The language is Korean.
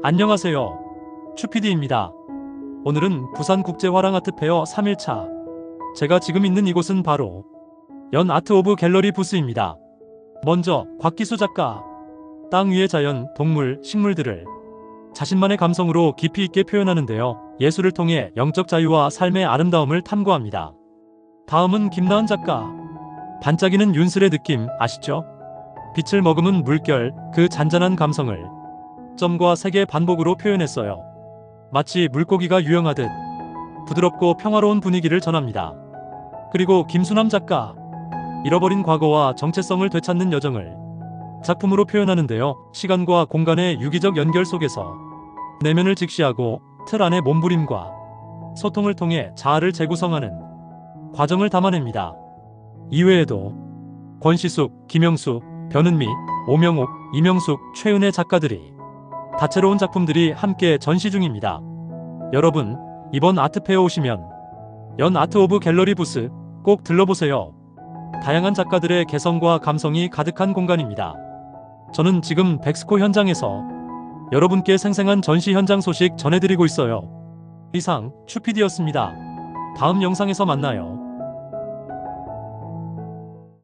안녕하세요. 추피디입니다. 오늘은 부산국제화랑아트 페어 3일차. 제가 지금 있는 이곳은 바로 연 아트 오브 갤러리 부스입니다. 먼저 곽기수 작가. 땅 위의 자연, 동물, 식물들을 자신만의 감성으로 깊이 있게 표현하는데요. 예술을 통해 영적 자유와 삶의 아름다움을 탐구합니다. 다음은 김나은 작가. 반짝이는 윤슬의 느낌 아시죠? 빛을 머금은 물결, 그 잔잔한 감성을 점과 색의 반복으로 표현했어요. 마치 물고기가 유영하듯 부드럽고 평화로운 분위기를 전합니다. 그리고 김수남 작가. 잃어버린 과거와 정체성을 되찾는 여정을 작품으로 표현하는데요. 시간과 공간의 유기적 연결 속에서 내면을 직시하고 틀 안의 몸부림과 소통을 통해 자아를 재구성하는 과정을 담아냅니다. 이외에도 권시숙, 김영수, 변은미, 오명옥, 이명숙, 최은혜 작가들이 다채로운 작품들이 함께 전시 중입니다. 여러분, 이번 아트페어 오시면 연 아트 오브 갤러리 부스 꼭 들러보세요. 다양한 작가들의 개성과 감성이 가득한 공간입니다. 저는 지금 백스코 현장에서 여러분께 생생한 전시 현장 소식 전해드리고 있어요. 이상 추피디였습니다. 다음 영상에서 만나요.